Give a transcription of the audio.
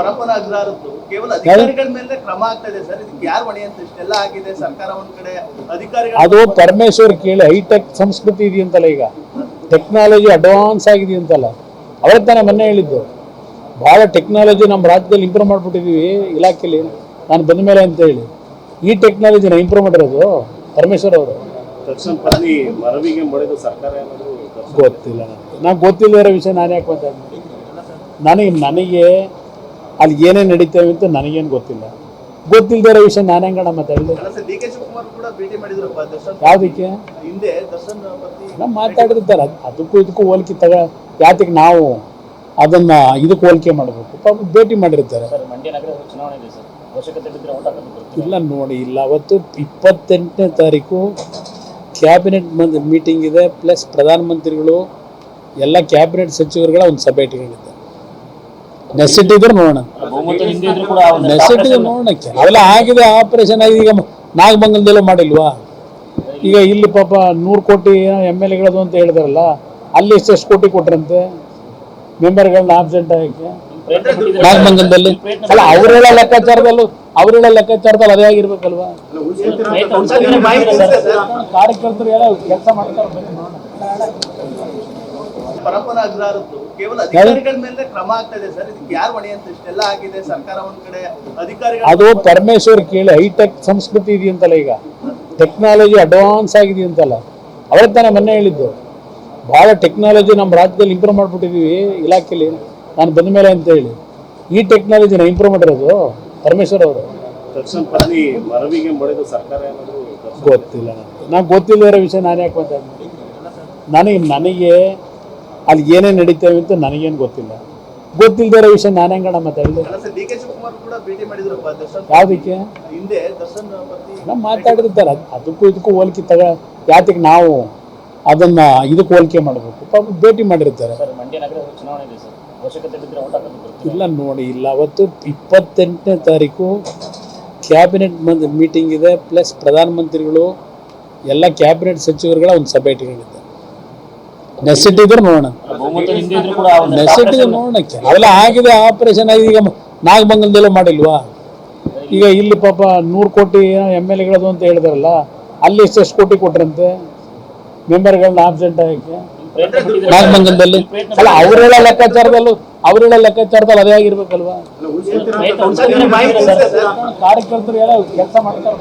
ಅಗ್ರಹಾರದ್ದು ಕೇವಲ ಅಧಿಕಾರಿಗಳ ಮೇಲೆ ಕ್ರಮ ಆಗ್ತಾ ಇದೆ ಸರ್. ಇದಕ್ಕೆ ಯಾರು ಹೊಣೆ ಅಂತ ಇಷ್ಟೆಲ್ಲ ಆಗಿದೆ. ಸರ್ಕಾರ ಒಂದ್ ಕಡೆ ಅಧಿಕಾರಿಗಳು ಅದು ಪರಮೇಶ್ವರ್ ಕೇಳಿ ಹೈಟೆಕ್ ಸಂಸ್ಕೃತಿ ಇದೆಯಂತಲ್ಲ ಈಗ? ಟೆಕ್ನಾಲಜಿ ಅಡ್ವಾನ್ಸ್ ಆಗಿದೆಯಂತಲ್ಲ? ಅವರ ತಾನೇ ಮೊನ್ನೆ ಹೇಳಿದ್ದು. ಭಾಳ ಟೆಕ್ನಾಲಜಿ ನಮ್ಮ ರಾಜ್ಯದಲ್ಲಿ ಇಂಪ್ರೂವ್ ಮಾಡ್ಬಿಟ್ಟಿದೀವಿ ಇಲಾಖೆಯಲ್ಲಿ ನಾನು ಬಂದ ಮೇಲೆ ಅಂತ ಹೇಳಿ. ಈ ಟೆಕ್ನಾಲಜಿನ ಇಂಪ್ರೂವ್ ಮಾಡಿರೋದು ಪರಮೇಶ್ವರ್ ಅವರು. ಮರವಿಗೆ ಸರ್ಕಾರ ಗೊತ್ತಿಲ್ಲ ನನಗೆ ನಾನು ಗೊತ್ತಿಲ್ಲದಿರೋ ವಿಷಯ ನಾನು ಯಾಕೆ ಮಾತಾಡ್ತೀನಿ ನನಗೆ ನನಗೆ ಅಲ್ಲಿ ಏನೇನು ನಡೀತೇವೆ ಅಂತ ನನಗೇನು ಗೊತ್ತಿಲ್ಲ. ಗೊತ್ತಿಲ್ಲದಿರೋ ವಿಷಯ ನಾನೇ ಹೆಂಗಣ ಮಾತಾಡಿದೆ ಯಾವುದಕ್ಕೆ ನಮ್ಮ ಮಾತಾಡಿರ್ತಾರೆ ಅದಕ್ಕೂ ಇದಕ್ಕೂ ಹೋಲಿಕೆ ತಗ ಯಾತಕ್ಕೆ ನಾವು ಅದನ್ನ ಇದಕ್ಕೆ ಹೋಲಿಕೆ ಮಾಡಬೇಕು. ಪಾಪ ಭೇಟಿ ಮಾಡಿರ್ತಾರೆ. ಇಲ್ಲ ನೋಡಿ ಇಲ್ಲ ಅವತ್ತು ಇಪ್ಪತ್ತೆಂಟನೇ ತಾರೀಕು ಕ್ಯಾಬಿನೆಟ್ ಮೀಟಿಂಗ್ ಇದೆ ಪ್ಲಸ್ ಪ್ರಧಾನಮಂತ್ರಿಗಳು ಎಲ್ಲ ಕ್ಯಾಬಿನೆಟ್ ಸಚಿವರುಗಳ ಒಂದು ಸಭೆ ಇಟ್ಕೊಂಡಿದ್ದಾರೆ. ನೆಸಿಟಿ ಇದ್ರೆ ನೋಡೋಣ. ಇದ್ರೂ ನೆಸಿಟಿ ಇದೆ ನೋಡೋಣ ಅವೆಲ್ಲ ಆಗಿದೆ ಆಪರೇಷನ್ ಆಗಿದೆ. ಈಗ ನಾಗಮಂಗಲದಲ್ಲೂ ಮಾಡಿಲ್ವಾ? ಈಗ ಇಲ್ಲಿ ಪಾಪ ನೂರು ಕೋಟಿ ಎಂ ಎಲ್ ಎಗಳದು ಅಂತ ಹೇಳಿದಾರಲ್ಲ ಅಲ್ಲಿ ಎಷ್ಟೆಷ್ಟು ಕೋಟಿ ಕೊಟ್ರಂತೆ? ಮೆಂಬರ್ಗಳನ್ನ ಆಬ್ಸೆಂಟ್ ಆಗಕ್ಕೆ. ನಾಗಮಂಗಲದಲ್ಲಿ? ಅಲ್ಲ ಅವರೇಳ ಲೆಕ್ಕಾಚಾರದಲ್ಲೂ ಅವರೇಳ ಲೆಕ್ಕಾಚಾರದಲ್ಲಿ ಅದೇ ಆಗಿರ್ಬೇಕಲ್ವಾ? ಕಾರ್ಯಕರ್ತರು ಎಲ್ಲ ಕೆಲಸ ಮಾಡ್ತಾರೆ ಬನ್ನಿ ನೋಡೋಣ ಪರಪ್ಪನ ಅಗ್ರಹಾರದ್ದು ಕೇವಲ ಅಧಿಕಾರಿಗಳ ಮೇಲೆ ಕ್ರಮ ಆಗ್ತಾ ಇದೆ ಸರ್. ಇದಕ್ಕೆ ಯಾರು ಹೊಣೆ ಅಂತ ಇಷ್ಟೆಲ್ಲ ಆಗಿದೆ. ಸರ್ಕಾರ ಒಂದ್ ಕಡೆ ಅಧಿಕಾರಿಗಳು ಅದು ಪರಮೇಶ್ವರ್ ಕೇಳಿ ಹೈಟೆಕ್ ಸಂಸ್ಕೃತಿ ಇದೆಯಂತಲ್ಲ ಈಗ? ಟೆಕ್ನಾಲಜಿ ಅಡ್ವಾನ್ಸ್ ಆಗಿದೆಯಂತಲ್ಲ ಅವರ ತಾನೇ ಮೊನ್ನೆ ಹೇಳಿದ್ದು. ಭಾಳ ಟೆಕ್ನಾಲಜಿ ನಮ್ಮ ರಾಜ್ಯದಲ್ಲಿ ಇಂಪ್ರೂವ್ ಮಾಡ್ಬಿಟ್ಟಿದೀವಿ ಇಲಾಖೆಯಲ್ಲಿ ನಾನು ಬಂದ ಮೇಲೆ ಅಂತ ಹೇಳಿ. ಈ ಟೆಕ್ನಾಲಜಿನ ಇಂಪ್ರೂವ್ ಮಾಡಿರೋದು ಪರಮೇಶ್ವರ್ ಅವರು. ಗೊತ್ತಿಲ್ಲ ನನಗೆ ನಾನು ಗೊತ್ತಿಲ್ಲದಿರೋ ವಿಷಯ ನಾನು ಯಾಕೆ ಮಾತಾಡ್ತೀನಿ ನನಗೆ ನನಗೆ ಅಲ್ಲಿ ಏನೇನು ನಡೀತೇವೆ ಅಂತ ನನಗೇನು ಗೊತ್ತಿಲ್ಲ. ಗೊತ್ತಿಲ್ಲದಿರೋ ವಿಷಯ ನಾನೇ ಹೆಂಗಣ ಮಾತಾಡಿದೆ ಯಾವುದಕ್ಕೆ? ನಮ್ಮ ಮಾತಾಡಿರ್ತಾರೆ ಅದ್- ಅದಕ್ಕೂ ಇದಕ್ಕೂ ಹೋಲಿಕೆ ತಗ ಯಾತಕ್ಕೆ ನಾವು ಅದನ್ನ ಇದಕ್ಕೆ ಹೋಲಿಕೆ ಮಾಡಬೇಕು. ಪಾಪ ಭೇಟಿ ಮಾಡಿರ್ತಾರೆ. ಇಲ್ಲ ನೋಡಿ ಇಲ್ಲ. ಅವತ್ತು ಇಪ್ಪತ್ತೆಂಟನೇ ತಾರೀಕು ಕ್ಯಾಬಿನೆಟ್ ಮೀಟಿಂಗ್ ಇದೆ. ಪ್ಲಸ್ ಪ್ರಧಾನಮಂತ್ರಿಗಳು ಎಲ್ಲ ಕ್ಯಾಬಿನೆಟ್ ಸಚಿವರುಗಳ ಒಂದು ಸಭೆ ಇಟ್ಕೊಂಡಿದ್ದಾರೆ. ನೆಸಿಟಿ ಇದ್ರೆ ನೋಡೋಣ. ಬಹುಮತ ಹಿಂದೆ ಇದ್ರೂ ಕೂಡ ಒಂದು ನೆಸಿಟಿ ಇದೆ ನೋಡೋಣ ಅವೆಲ್ಲ ಆಗಿದೆ ಆಪರೇಷನ್ ಆಗಿದೆ. ಈಗ ನಾಗಮಂಗಲದಲ್ಲೂ ಮಾಡಿಲ್ವಾ? ಈಗ ಇಲ್ಲಿ ಪಾಪ ನೂರು ಕೋಟಿ ಎಂ ಎಲ್ ಎಗಳದು ಅಂತ ಹೇಳಿದಾರಲ್ಲ ಅಲ್ಲಿ ಎಷ್ಟೆಷ್ಟು ಕೋಟಿ ಕೊಟ್ರಂತೆ? ಮೆಂಬರ್ಗಳನ್ನ ಆಬ್ಸೆಂಟ್ ಆಗಕ್ಕೆ. ನಾಗಮಂಗಲದಲ್ಲಿ? ಅಲ್ಲ ಅವರೇಳ ಲೆಕ್ಕಾಚಾರದಲ್ಲೂ ಅವರೆಲ್ಲ ಲೆಕ್ಕಾಚಾರದಲ್ಲಿ ಅದೇ ಆಗಿರ್ಬೇಕಲ್ವಾ? ಕಾರ್ಯಕರ್ತರು ಎಲ್ಲ ಕೆಲಸ ಮಾಡ್ತಾರೆ